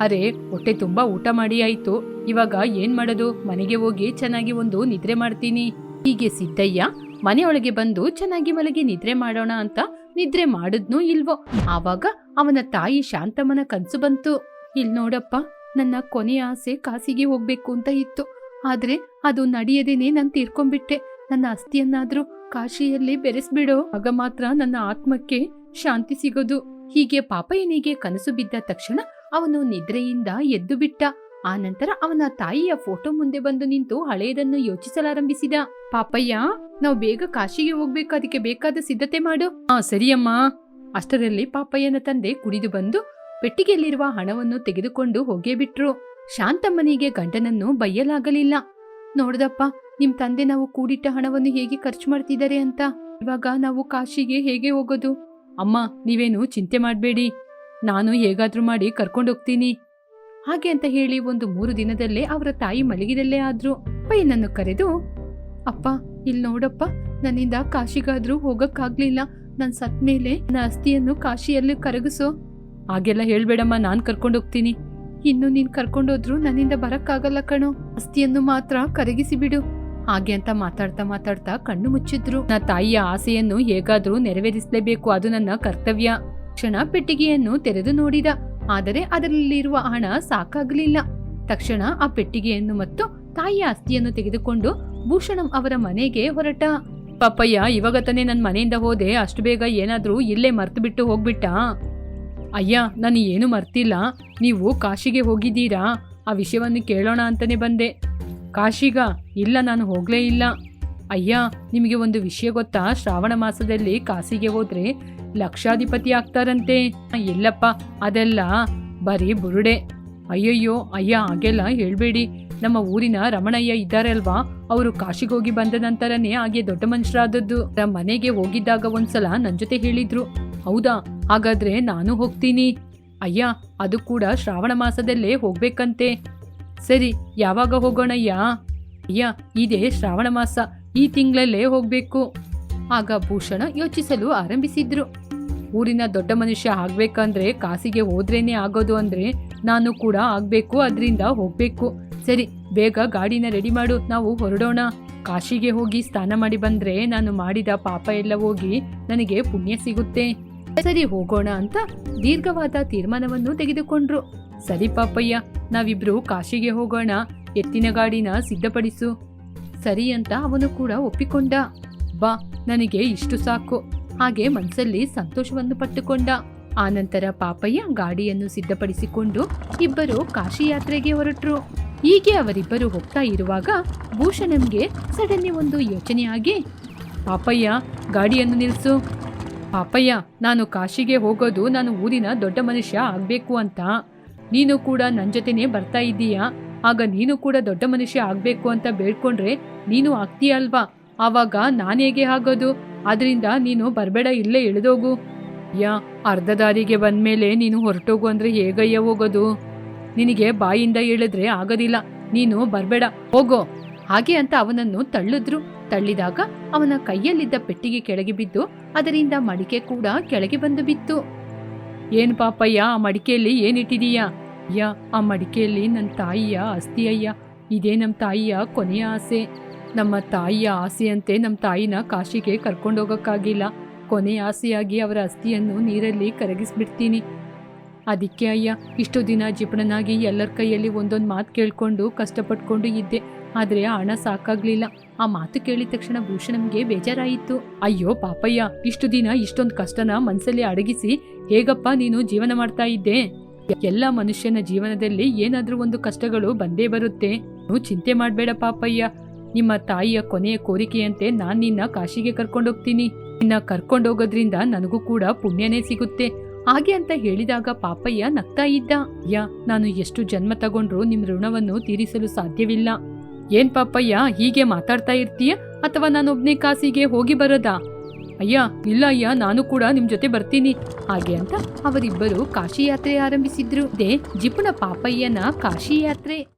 Speaker 1: ಅರೆ, ಹೊಟ್ಟೆ ತುಂಬಾ ಊಟ ಮಾಡಿ ಆಯ್ತು. ಇವಾಗ ಏನ್ ಮಾಡೋದು? ಮನೆಗೆ ಹೋಗಿ ಚೆನ್ನಾಗಿ ಒಂದು ನಿದ್ರೆ ಮಾಡ್ತೀನಿ. ಹೀಗೆ ಸಿದ್ದಯ್ಯ, ಮನೆಯೊಳಗೆ ಬಂದು ಚೆನ್ನಾಗಿ ಮಲಗಿ ನಿದ್ರೆ ಮಾಡೋಣ ಅಂತ ನಿದ್ರೆ ಮಾಡಿದ್ನೋ ಇಲ್ವೋ? ಆವಾಗ ಅವನ ತಾಯಿ ಶಾಂತಮ್ಮನ ಕನ್ಸು ಬಂತು. ಇಲ್ ನೋಡಪ್ಪ, ನನ್ನ ಕೊನೆಯ ಆಸೆ ಕಾಸಿಗೆ ಹೋಗ್ಬೇಕು ಅಂತ ಇತ್ತು. ಆದ್ರೆ ಅದು ನಡೆಯದೇನೆ ನಾನು ತೀರ್ಕೊಂಡ್ಬಿಟ್ಟೆ. ನನ್ನ ಅಸ್ಥಿಯನ್ನಾದ್ರೂ ಕಾಶಿಯಲ್ಲಿ ಬೆರೆಸ್ಬಿಡೋ. ಆಗ ಮಾತ್ರ ನನ್ನ ಆತ್ಮಕ್ಕೆ ಶಾಂತಿ ಸಿಗೋದು. ಹೀಗೆ ಪಾಪಯ್ಯನಿಗೆ ಕನಸು ಬಿದ್ದ ತಕ್ಷಣ ಅವನು ನಿದ್ರೆಯಿಂದ ಎದ್ದು ಬಿಟ್ಟ. ಆ ನಂತರ ಅವನ ತಾಯಿಯ ಫೋಟೋ ಮುಂದೆ ಬಂದು ನಿಂತು ಹಳೆಯದನ್ನು ಯೋಚಿಸಲಾರಂಭಿಸಿದ. ಪಾಪಯ್ಯ, ನಾವು ಬೇಗ ಕಾಶಿಗೆ ಹೋಗ್ಬೇಕು, ಅದಕ್ಕೆ ಬೇಕಾದ ಸಿದ್ಧತೆ ಮಾಡು. ಆ, ಸರಿಯಮ್ಮ. ಅಷ್ಟರಲ್ಲಿ ಪಾಪಯ್ಯನ ತಂದೆ ಕುಡಿದು ಬಂದು ಪೆಟ್ಟಿಗೆಯಲ್ಲಿರುವ ಹಣವನ್ನು ತೆಗೆದುಕೊಂಡು ಹೋಗೇ ಬಿಟ್ರು. ಶಾಂತಮ್ಮನಿಗೆ ಗಂಡನನ್ನು ಬಯ್ಯಲಾಗಲಿಲ್ಲ ನೋಡ್ದಪ್ಪ, ನಿಮ್ ತಂದೆ ನಾವು ಕೂಡಿಟ್ಟ ಹಣವನ್ನು ಹೇಗೆ ಖರ್ಚು ಮಾಡ್ತಿದ್ದಾರೆ ಅಂತ. ಇವಾಗ ನಾವು ಕಾಶಿಗೆ ಹೇಗೆ ಹೋಗೋದು? ಅಮ್ಮ, ನೀವೇನು ಚಿಂತೆ ಮಾಡಬೇಡಿ. ನಾನು ಹೇಗಾದ್ರೂ ಮಾಡಿ ಕರ್ಕೊಂಡೋಗ್ತೀನಿ. ಹಾಗೆ ಅಂತ ಹೇಳಿ ಒಂದು ಮೂರು ದಿನದಲ್ಲೇ ಅವರ ತಾಯಿ ಮಲಗಿದಲ್ಲೇ ಆದ್ರು. ಪೈನನ್ನು ಕರೆದು, ಅಪ್ಪ ಇಲ್ಲಿ ನೋಡಪ್ಪ, ನನ್ನಿಂದ ಕಾಶಿಗಾದ್ರೂ ಹೋಗಕ್ಕಾಗ್ಲಿಲ್ಲ. ನನ್ ಸತ್ ಮೇಲೆ ನನ್ನ ಅಸ್ಥಿಯನ್ನು ಕಾಶಿಯಲ್ಲಿ ಕರಗಿಸೋ. ಹಾಗೆಲ್ಲ ಹೇಳ್ಬೇಡಮ್ಮ, ನಾನ್ ಕರ್ಕೊಂಡೋಗ್ತೀನಿ ಇನ್ನು ನೀನ್ ಕರ್ಕೊಂಡೋದ್ರು ನನ್ನಿಂದ ಬರಕ್ಕಾಗಲ್ಲ ಕಣೋ. ಅಸ್ಥಿಯನ್ನು ಮಾತ್ರ ಕರಗಿಸಿ ಬಿಡು. ಹಾಗೆ ಅಂತ ಮಾತಾಡ್ತಾ ಮಾತಾಡ್ತಾ ಕಣ್ಣು ಮುಚ್ಚಿದ್ರು. ನನ್ನ ತಾಯಿಯ ಆಸೆಯನ್ನು ಹೇಗಾದ್ರೂ ನೆರವೇರಿಸಲೇಬೇಕು, ಅದು ನನ್ನ ಕರ್ತವ್ಯ. ಕ್ಷಣ ಪೆಟ್ಟಿಗೆಯನ್ನು ತೆರೆದು ನೋಡಿದ. ಆದರೆ ಅದರಲ್ಲಿರುವ ಹಣ ಸಾಕಾಗಲಿಲ್ಲ. ತಕ್ಷಣ ಆ ಪೆಟ್ಟಿಗೆಯನ್ನು ಮತ್ತು ತಾಯಿಯ ಆಸ್ತಿಯನ್ನು ತೆಗೆದುಕೊಂಡು ಭೂಷಣಂ ಅವರ ಮನೆಗೆ ಹೊರಟ. ಪಪ್ಪಯ್ಯ, ಇವಾಗ ತಾನೇ ನನ್ನ ಮನೆಯಿಂದ ಹೋದೆ, ಅಷ್ಟು ಬೇಗ ಏನಾದರೂ ಇಲ್ಲೇ ಮರ್ತು ಬಿಟ್ಟು ಹೋಗ್ಬಿಟ್ಟ? ಅಯ್ಯ, ನಾನು ಏನು ಮರ್ತಿಲ್ಲ. ನೀವು ಕಾಶಿಗೆ ಹೋಗಿದ್ದೀರಾ? ಆ ವಿಷಯವನ್ನು ಕೇಳೋಣ ಅಂತಾನೆ ಬಂದೆ. ಕಾಶಿಗ, ಇಲ್ಲ, ನಾನು ಹೋಗಲೇ ಇಲ್ಲ. ಅಯ್ಯ, ನಿಮಗೆ ಒಂದು ವಿಷಯ ಗೊತ್ತಾ? ಶ್ರಾವಣ ಮಾಸದಲ್ಲಿ ಕಾಶಿಗೆ ಹೋದ್ರೆ ಲಕ್ಷಾಧಿಪತಿ ಆಗ್ತಾರಂತೆ ಎಲ್ಲಪ್ಪ, ಅದೆಲ್ಲ ಬರೀ ಬುರುಡೆ. ಅಯ್ಯಯ್ಯೋ, ಅಯ್ಯ, ಹಾಗೆಲ್ಲ ಹೇಳಬೇಡಿ. ನಮ್ಮ ಊರಿನ ರಮಣಯ್ಯ ಇದ್ದಾರೆ ಅಲ್ವಾ ಅವರು ಕಾಶಿಗೆ ಹೋಗಿ ಬಂದ ನಂತರನೇ ಹಾಗೆ ದೊಡ್ಡ ಮನುಷ್ಯರಾದದ್ದು. ನಮ್ಮ ಮನೆಗೆ ಹೋಗಿದ್ದಾಗ ಒಂದ್ಸಲ ನನ್ನ ಜೊತೆ ಹೇಳಿದ್ರು. ಹೌದಾ? ಹಾಗಾದ್ರೆ ನಾನು ಹೋಗ್ತೀನಿ. ಅಯ್ಯ, ಅದು ಕೂಡ ಶ್ರಾವಣ ಮಾಸದಲ್ಲೇ ಹೋಗ್ಬೇಕಂತೆ. ಸರಿ, ಯಾವಾಗ ಹೋಗೋಣಯ್ಯ? ಅಯ್ಯ, ಇದೇ ಶ್ರಾವಣ ಮಾಸ. ಈ ತಿಂಗಳಲ್ಲೇ ಹೋಗ್ಬೇಕು. ಆಗ ಭೂಷಣ ಯೋಚಿಸಲು ಆರಂಭಿಸಿದ್ರು. ಊರಿನ ದೊಡ್ಡ ಮನುಷ್ಯ ಆಗ್ಬೇಕಂದ್ರೆ ಕಾಸಿಗೆ ಹೋದ್ರೇನೆ ಆಗೋದು ಅಂದ್ರೆ ನಾನು ಕೂಡ ಆಗ್ಬೇಕು, ಅದರಿಂದ ಹೋಗ್ಬೇಕು. ಸರಿ, ಬೇಗ ಗಾಡಿನ ರೆಡಿ ಮಾಡು, ನಾವು ಹೊರಡೋಣ. ಕಾಶಿಗೆ ಹೋಗಿ ಸ್ನಾನ ಮಾಡಿ ಬಂದ್ರೆ ನಾನು ಮಾಡಿದ ಪಾಪ ಎಲ್ಲ ಹೋಗಿ ನನಗೆ ಪುಣ್ಯ ಸಿಗುತ್ತೆ. ಸರಿ, ಹೋಗೋಣ ಅಂತ ದೀರ್ಘವಾದ ತೀರ್ಮಾನವನ್ನು ತೆಗೆದುಕೊಂಡ್ರು. ಸರಿ ಪಾಪಯ್ಯ, ನಾವಿಬ್ರು ಕಾಶಿಗೆ ಹೋಗೋಣ, ಎತ್ತಿನ ಗಾಡಿನ ಸಿದ್ಧಪಡಿಸು. ಸರಿ ಅಂತ ಅವನು ಕೂಡ ಒಪ್ಪಿಕೊಂಡ. ಬಾ, ನನಗೆ ಇಷ್ಟು ಸಾಕು. ಹಾಗೆ ಮನಸ್ಸಲ್ಲಿ ಸಂತೋಷವನ್ನು ಪಟ್ಟುಕೊಂಡ. ಆನಂತರ ಪಾಪಯ್ಯ ಗಾಡಿಯನ್ನು ಸಿದ್ಧಪಡಿಸಿಕೊಂಡು ಇಬ್ಬರು ಕಾಶಿ ಯಾತ್ರೆಗೆ ಹೊರಟ್ರು. ಹೀಗೆ ಅವರಿಬ್ಬರು ಹೋಗ್ತಾ ಇರುವಾಗ ಭೂಷಣಂಗೆ ಸಡನ್ಲಿ ಒಂದು ಯೋಚನೆ ಆಗಿ, ಪಾಪಯ್ಯ, ಗಾಡಿಯನ್ನು ನಿಲ್ಲಿಸು ಪಾಪಯ್ಯ, ನಾನು ಕಾಶಿಗೆ ಹೋಗೋದು ನಾನು ಊರಿನ ದೊಡ್ಡ ಮನುಷ್ಯ ಆಗಬೇಕು ಅಂತ. ನೀನು ಕೂಡ ನನ್ನ ಜೊತೆನೆ ಬರ್ತಾ ಇದ್ದೀಯಾ? ಆಗ ನೀನು ಕೂಡ ದೊಡ್ಡ ಮನುಷ್ಯ ಆಗಬೇಕು ಅಂತ ಬೇಡ್ಕೊಂಡ್ರೆ ನೀನು ಆಗ್ತೀಯ ಅಲ್ವಾ ಆವಾಗ ನಾನು ಹೇಗೆ ಆಗೋದು? ಅದರಿಂದ ನೀನು ಬರಬೇಡ, ಇಲ್ಲೇ ಇಳಿದೋಗು. ಯಾ, ಅರ್ಧ ದಾರಿಗೆ ಬಂದ್ಮೇಲೆ ನೀನು ಹೊರಟೋಗು ಅಂದ್ರೆ ಹೇಗಯ್ಯ ಹೋಗೋದು? ನಿನಗೆ ಬಾಯಿಂದ ಹೇಳಿದ್ರೆ ಆಗೋದಿಲ್ಲ, ನೀನು ಬರಬೇಡ, ಹೋಗೋ. ಹಾಗೆ ಅಂತ ಅವನನ್ನು ತಳ್ಳಿದ್ರು. ತಳ್ಳಿದಾಗ ಅವನ ಕೈಯಲ್ಲಿದ್ದ ಪೆಟ್ಟಿಗೆ ಕೆಳಗೆ ಬಿದ್ದು, ಅದರಿಂದ ಮಡಿಕೆ ಕೂಡ ಕೆಳಗೆ ಬಂದು ಬಿತ್ತು. ಏನ್ ಪಾಪಯ್ಯ, ಆ ಮಡಿಕೆಯಲ್ಲಿ ಏನಿಟ್ಟಿದೀಯಾ ಅಯ್ಯ ಆ ಮಡಿಕೆಯಲ್ಲಿ ನನ್ನ ತಾಯಿಯ ಅಸ್ತಿ ಅಯ್ಯ. ಇದೇ ನಮ್ಮ ತಾಯಿಯ ಕೊನೆಯ ಆಸೆ. ನಮ್ಮ ತಾಯಿಯ ಆಸೆಯಂತೆ ನಮ್ಮ ತಾಯಿನ ಕಾಶಿಗೆ ಕರ್ಕೊಂಡೋಗಕ್ಕಾಗಿಲ್ಲ ಕೊನೆಯ ಆಸೆಯಾಗಿ ಅವರ ಅಸ್ಥಿಯನ್ನು ನೀರಲ್ಲಿ ಕರಗಿಸ್ಬಿಡ್ತೀನಿ. ಅದಕ್ಕೆ ಅಯ್ಯ, ಇಷ್ಟು ದಿನ ಜಿಪಣನಾಗಿ ಎಲ್ಲರ ಕೈಯಲ್ಲಿ ಒಂದೊಂದು ಮಾತು ಕೇಳಿಕೊಂಡು ಕಷ್ಟಪಟ್ಕೊಂಡು ಇದ್ದೆ. ಆದರೆ ಹಣ ಸಾಕಾಗ್ಲಿಲ್ಲ. ಆ ಮಾತು ಕೇಳಿದ ತಕ್ಷಣ ಭೂಷಣಂಗೆ ಬೇಜಾರಾಯಿತು. ಅಯ್ಯೋ ಪಾಪಯ್ಯ, ಇಷ್ಟು ದಿನ ಇಷ್ಟೊಂದು ಕಷ್ಟನ ಮನಸ್ಸಲ್ಲಿ ಅಡಗಿಸಿ ಹೇಗಪ್ಪ ನೀನು ಜೀವನ ಮಾಡ್ತಾ ಇದ್ದೆ? ಎಲ್ಲ ಮನುಷ್ಯನ ಜೀವನದಲ್ಲಿ ಏನಾದರೂ ಒಂದು ಕಷ್ಟಗಳು ಬಂದೇ ಬರುತ್ತೆ. ಚಿಂತೆ ಮಾಡಬೇಡ ಪಾಪಯ್ಯ. ನಿಮ್ಮ ತಾಯಿಯ ಕೊನೆಯ ಕೋರಿಕೆಯಂತೆ ನಾನು ನಿನ್ನ ಕಾಶಿಗೆ ಕರ್ಕೊಂಡೋಗ್ತೀನಿ. ನಿನ್ನ ಕರ್ಕೊಂಡೋಗೋದ್ರಿಂದ ನನಗೂ ಕೂಡ ಪುಣ್ಯನೇ ಸಿಗುತ್ತೆ. ಹಾಗೆ ಅಂತ ಹೇಳಿದಾಗ ಪಾಪಯ್ಯ ನಗ್ತಾ ಇದ್ದ. ಯಾ ನಾನು ಎಷ್ಟು ಜನ್ಮ ತಗೊಂಡ್ರು ನಿಮ್ಮ ಋಣವನ್ನು ತೀರಿಸಲು ಸಾಧ್ಯವಿಲ್ಲ. ಏನ್ ಪಾಪಯ್ಯ, ಹೀಗೆ ಮಾತಾಡ್ತಾ ಇರ್ತೀಯ? ಅಥವಾ ನಾನೊಬ್ನೇ ಕಾಸಿಗೆ ಹೋಗಿ ಬರೋದಾ? ಅಯ್ಯ, ಇಲ್ಲ ಅಯ್ಯ, ನಾನು ಕೂಡ ನಿಮ್ ಜೊತೆ ಬರ್ತೀನಿ. ಹಾಗೆ ಅಂತ ಅವರಿಬ್ಬರು ಕಾಶಿ ಯಾತ್ರೆ ಆರಂಭಿಸಿದ್ರು. ದೇ, ಜಿಪುಣ ಪಾಪಯ್ಯನ ಕಾಶಿ ಯಾತ್ರೆ.